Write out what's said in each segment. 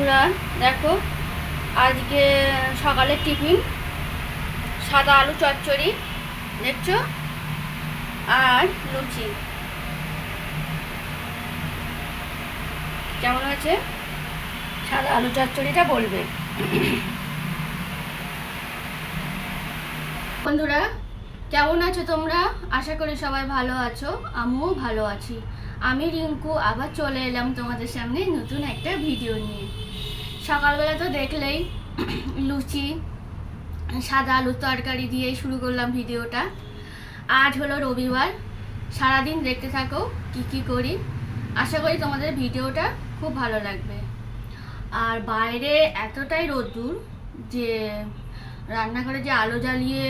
বন্ধুরা, দেখো, আজকে সকালের টিফিন, সাদা আলু চচ্চড়ি, দেখছ? আর লুচি। কেমন হয়েছে? সাদা আলু চচ্চড়িটা বলবে। বন্ধুরা, কেমন আছো তোমরা? আশা করি সবাই ভালো আছো, আমিও ভালো আছি। আমি রিঙ্কু, আবার চলে এলাম তোমাদের সামনে নতুন একটা ভিডিও নিয়ে। সকালবেলা তো দেখলেই লুচি, সাদা আলুর তরকারি দিয়ে শুরু করলাম ভিডিওটা। আজ হলো রবিবার। সারাদিন দেখতে থাকো কি কি করি। আশা করি তোমাদের ভিডিওটা খুব ভালো লাগবে। আর বাইরে এতটাই রোদ্দুর যে রান্নাঘরে যে আলো জ্বালিয়ে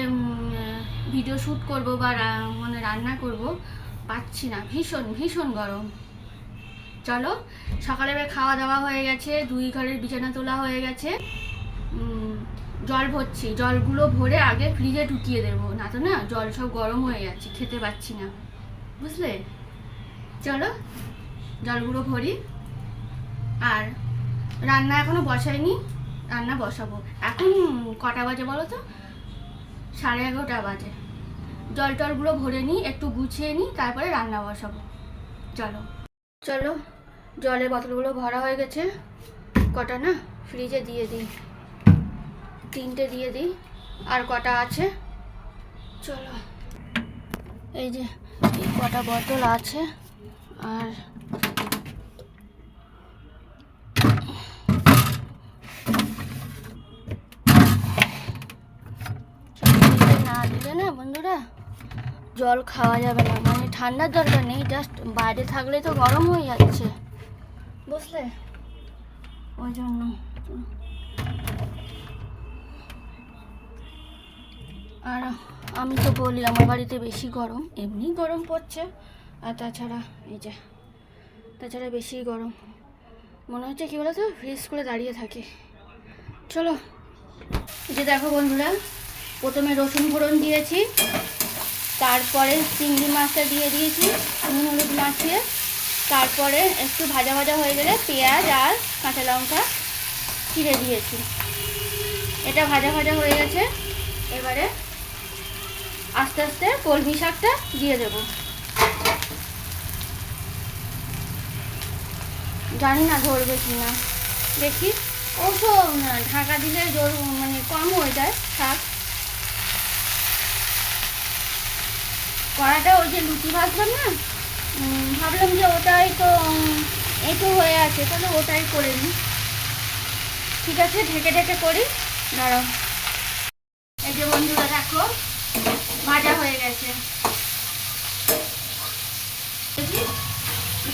ভিডিও শ্যুট করব বা মানে রান্না করব, পাচ্ছি না। ভীষণ ভীষণ গরম। চলো, সকালে খাওয়া দাওয়া হয়ে গেছে, দুই ঘরের বিছানা তোলা হয়ে গেছে। জল ভরছি, জলগুলো ভরে আগে ফ্রিজে ঢুকিয়ে দেবো না তো না জল সব গরম হয়ে যাচ্ছে, খেতে পাচ্ছি না। বুঝলে? চলো, জলগুলো ভরি। আর রান্না এখনও বসাইনি, রান্না বসাবো। এখন কটা বাজে বলো তো? সাড়ে এগারোটা বাজে। জল টলগুলো ভরে নিই, একটু গুছিয়ে নিই, তারপরে রান্না বসাবো। চলো। চলো, জলের বোতলগুলো ভরা হয়ে গেছে। কটা না? ফ্রিজে দিয়ে দিই। তিনটে দিয়ে দিই। আর কটা আছে? চলো। এই যে, এই কটা বোতল আছে। আর না দিলে না বন্ধুরা? জল খাওয়া যাবে না। মানে ঠান্ডার দরকার নেই জাস্ট বাইরে থাকলে তো গরম হয়ে যাচ্ছে। বুঝলে? ওই জন্য। আর আমি তো বলি, আমার বাড়িতে বেশি গরম, এমনি গরম পড়ছে। আর তাছাড়া এই যে, তাছাড়া বেশি গরম। মনে হচ্ছে কী বলো তো ফ্রিজ করে দাঁড়িয়ে থাকে। চলো যে দেখো বন্ধুরা, প্রথমে রসুন ফোড়ন দিয়েছি। তারপরে চিংড়ি মাছটা দিয়ে দিয়েছি, নুন হলুদ মাখিয়ে। তারপরে একটু ভাজা ভাজা হয়ে গেলে পেঁয়াজ আর কাঁচা লঙ্কা চিড়ে দিয়েছি। এটা ভাজা ভাজা হয়ে গেছে, এবারে আস্তে আস্তে কলমি শাকটা দিয়ে দেব। জানি না ধরবে কি না দেখি ওসব ঢাকা দিলে জোর মানে কম হয়ে যায় শাক। কড়াটা ওই যে লুচি ভাজলাম না ভাবলাম যে ওটাই তো একটু হয়ে আছে, তাহলে ওটাই করে নিই। ঠিক আছে, ঢেকে ঢেকে করি, দাঁড়াও। এই যে বন্ধুরা, দেখো, ভাজা হয়ে গেছে।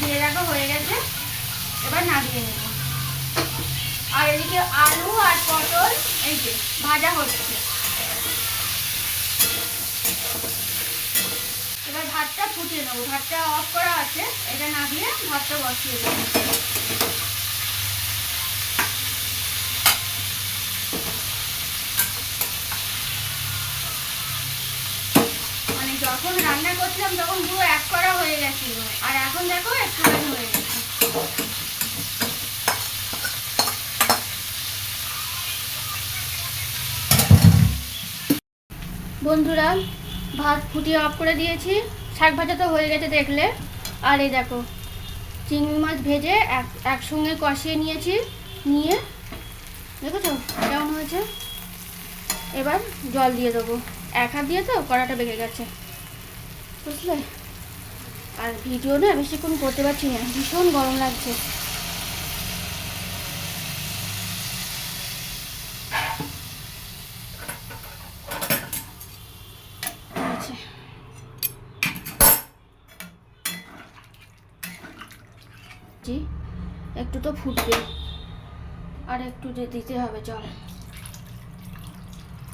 দিয়ে দেখো হয়ে গেছে। এবার নামিয়ে নেব। আর এদিকে আলু আর পটল, এই যে, ভাজা হচ্ছে এবার ভাতটা ফুটিয়ে নেব। ভাতটা অফ করা আছে, এটা না দিয়ে ভাতটা বসিয়ে দেবো। মানে যখন রান্না করছিলাম, তখন পুরো এক করা হয়ে গেছিল। আর এখন দেখো, একটুখানি হয়ে গেছে। বন্ধুরা, ভাত ফুটিয়ে অফ করে দিয়েছি। শাক ভাজা তো হয়ে গেছে দেখলে। আর এই দেখো, চিংড়ি মাছ ভেজে এক, একসঙ্গে কষিয়ে নিয়েছি, নিয়ে, দেখেছ কেমন হয়েছে? এবার জল দিয়ে দেবো। এক হাত দিয়ে তো কড়াটা বেঁকে গেছে। বুঝলে? আর ভিডিও না বেশিক্ষণ করতে পারছি না, ভীষণ গরম লাগছে আছে জি একটু তো ফুটবে। আর একটু যে দিতে হবে জল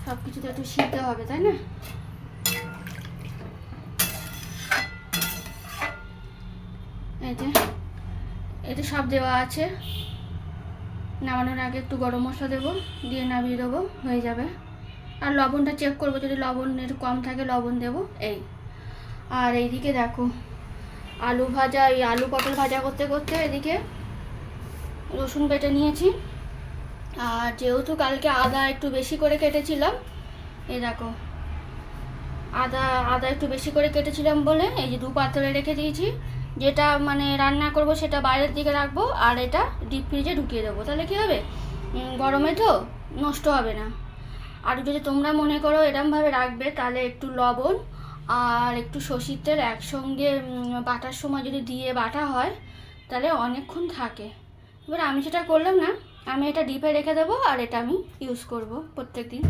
সব কিছুতে একটু সিদ্ধ হবে, তাই না? এই যে এটা সব দেওয়া আছে। নামানোর আগে একটু গরম মশলা দেবো, দিয়ে নামিয়ে দেবো, হয়ে যাবে। আর লবণটা চেক করব, যদি লবণ একটু কম থাকে, লবণ দেবো, এই। আর এইদিকে দেখো আলু ভাজা, এই আলু পটল ভাজা করতে করতে এদিকে রসুন বেটে নিয়েছি। আর যেহেতু কালকে আদা একটু বেশি করে কেটেছিলাম, এই দেখো, আদা আদা একটু বেশি করে কেটেছিলাম বলে এই যে দু পাত্রে রেখে দিয়েছি। যেটা মানে রান্না করব সেটা বাইরের দিকে রাখব আর এটা ডিপ ফ্রিজে ঢুকিয়ে দেবো। তাহলে কী হবে? গরমে তো নষ্ট হবে না। আর যদি তোমরা মনে করো এরমভাবে রাখবে, তাহলে একটু লবণ আর একটু সর্ষের তেল একসঙ্গে বাটার সময় যদি দিয়ে বাটা হয়, তাহলে অনেকক্ষণ থাকে। এবার আমি সেটা করলাম না, আমি এটা ডিপে রেখে দেবো আর এটা আমি ইউজ করব প্রত্যেক দিন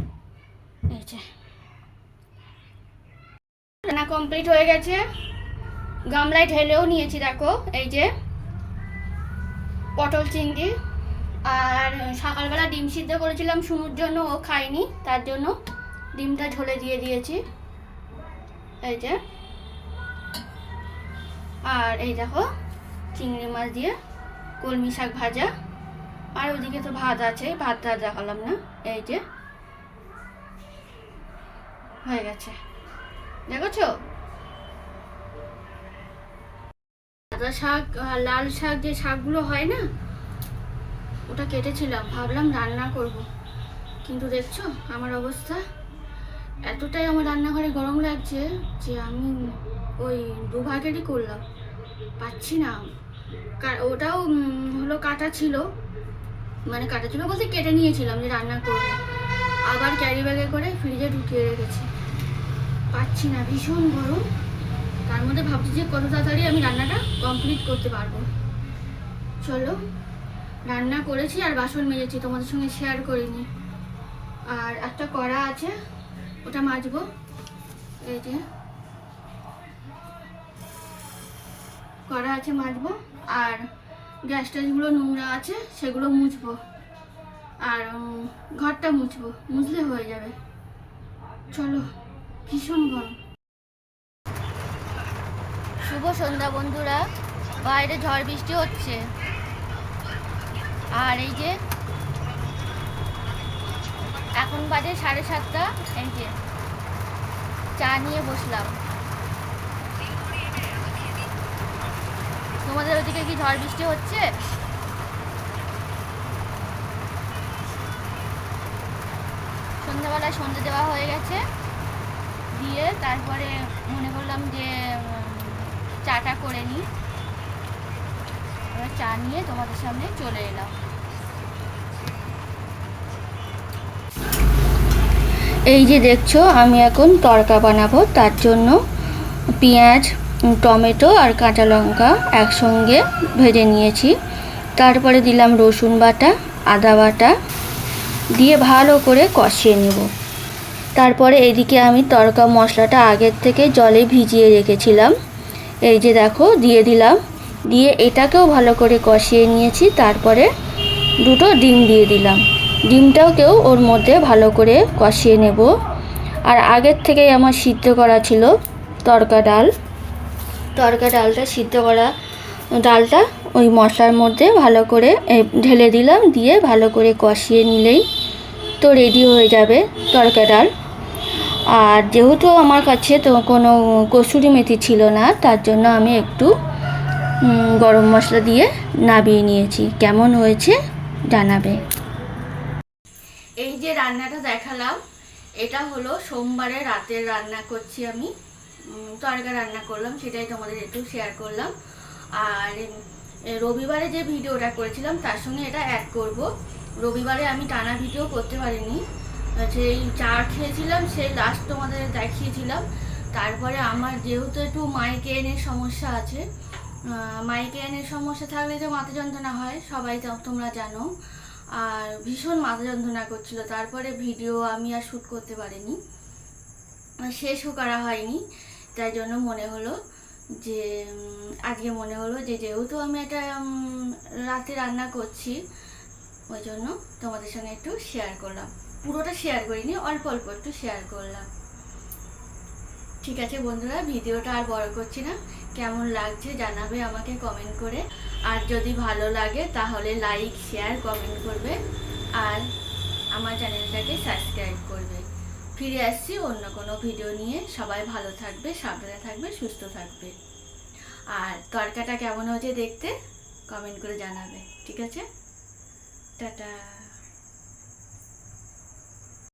রান্না কমপ্লিট হয়ে গেছে। গামলায় ঢেলেও নিয়েছি, দেখো, এই যে পটল চিংড়ি। আর সকালবেলা ডিম সিদ্ধ করেছিলাম শুনুর জন্য, ও খায়নি, তার জন্য ডিমটা ঝোলে দিয়ে দিয়েছি। এই যে। আর এই দেখো, চিংড়ি মাছ দিয়ে কলমি শাক ভাজা। আর ওদিকে তো ভাত আছে, ভাতটা দেখালাম না, এই যে। হয়ে গেছে। দেখেছ? সাদা শাক লাল শাক যে শাকগুলো হয় না, ওটা কেটেছিলাম, ভাবলাম রান্না করব। কিন্তু দেখছ, আমার অবস্থা এতটাই আমার রান্নাঘরে গরম লাগছে যে আমি ওই দুভাগেরই করলাম। পাচ্ছি না। ওটাও হলো কাটা ছিল। মানে কাটা ছিল বলতে কেটে নিয়েছিলাম যে রান্না করব। আবার ক্যারি ব্যাগে করে ফ্রিজে ঢুকিয়ে রেখেছি। পাচ্ছি না, ভীষণ গরম। তার মধ্যে ভাবছি যে কত তাড়াতাড়ি আমি রান্নাটা কমপ্লিট করতে পারব। চলো, রান্না করেছি আর বাসন মেজেছি, তোমাদের সঙ্গে শেয়ার করিনি। আর একটা কড়া আছে। ওটা মাজবো। এই যে। কড়া আছে মাজবো, আর গ্যাস ট্যাসগুলো নোংরা আছে, সেগুলো মুছবো। আর ঘরটা মুছবো, মুছলে হয়ে যাবে। চলো, ভীষণ গরম। শুভ সন্ধ্যা বন্ধুরা, বাইরে ঝড় বৃষ্টি হচ্ছে। আর এই যে এখন বাজে সাড়ে সাতটা এই চা নিয়ে বসলাম। তোমাদের ওদিকে কি ঝড় বৃষ্টি হচ্ছে? সন্ধ্যাবেলায় সন্ধে দেওয়া হয়ে গেছে। দিয়ে তারপরে মনে করলাম যে চাটা করে নিই। এবার চা নিয়ে তোমাদের সামনে চলে এলাম। এই যে দেখছ, আমি এখন তড়কা বানাবো, তার জন্য পেঁয়াজ, টমেটো আর কাঁচা লঙ্কা একসঙ্গে ভেজে নিয়েছি। তারপরে দিলাম রসুন বাটা, আদা বাটা, দিয়ে ভালো করে কষিয়ে নেব। তারপরে এদিকে আমি তড়কা মশলাটা আগের থেকে জলে ভিজিয়ে রেখেছিলাম। এই যে দেখো, দিয়ে দিলাম। দিয়ে এটাকেও ভালো করে কষিয়ে নিয়েছি, তারপরে দুটো ডিম দিয়ে দিলাম। ডিমটাকেও ওর মধ্যে ভালো করে কষিয়ে নেব। আর আগের থেকেই আমার সিদ্ধ করা ছিল তরকা ডাল। তরকা ডালটা, সিদ্ধ করা ডালটা ওই মশলার মধ্যে ভালো করে ঢেলে দিলাম, দিয়ে ভালো করে কষিয়ে নিলেই তো রেডি হয়ে যাবে তরকা ডাল। আর যেহেতু আমার কাছে তো কোনো কসুরি মেথি ছিল না, তার জন্য আমি একটু গরম মশলা দিয়ে নাবিয়ে নিয়েছি। কেমন হয়েছে জানাবে। এই যে রান্নাটা দেখালাম, এটা হলো সোমবারে রাতের রান্না করছি আমি। তরকা রান্না করলাম, সেটাই তোমাদের একটু শেয়ার করলাম। আর রবিবারে যে ভিডিওটা করেছিলাম, তার সঙ্গে এটা অ্যাড করব। রবিবারে আমি টানা ভিডিও করতে পারিনি। সেই চা খেয়েছিলাম, সেই লাস্ট তোমাদের দেখিয়েছিলাম। তারপরে আমার যেহেতু একটু মাইগ্রেনের সমস্যা আছে মাইগ্রেনের সমস্যা থাকলে যে মাথা যন্ত্রণা হয়, সবাই তোমরা জানো। আর ভীষণ মাথা যন্ত্রণা করছিল। তারপরে ভিডিও আমি আর শ্যুট করতে পারিনি। শেষও করা হয়নি। তাই জন্য মনে হলো যে আজকে মনে হলো যে, যেহেতু আমি এটা রাতে রান্না করছি, ওই জন্য তোমাদের সঙ্গে একটু শেয়ার করলাম। পুরোটা শেয়ার করিনি, অল্প অল্প একটু শেয়ার করলাম। ঠিক আছে বন্ধুরা ভিডিওটা আর বড় করছি না। কেমন লাগছে জানাবে আমাকে কমেন্ট করে। আর যদি ভালো লাগে, তাহলে লাইক শেয়ার কমেন্ট করবে আর আমার চ্যানেলটাকে সাবস্ক্রাইব করবে। ফিরে আসছি অন্য কোনো ভিডিও নিয়ে। সবাই ভালো থাকবে, সাবধানে থাকবে, সুস্থ থাকবে। আর তরকাটা কেমন হয়েছে দেখতে কমেন্ট করে জানাবে। ঠিক আছে? টাটা।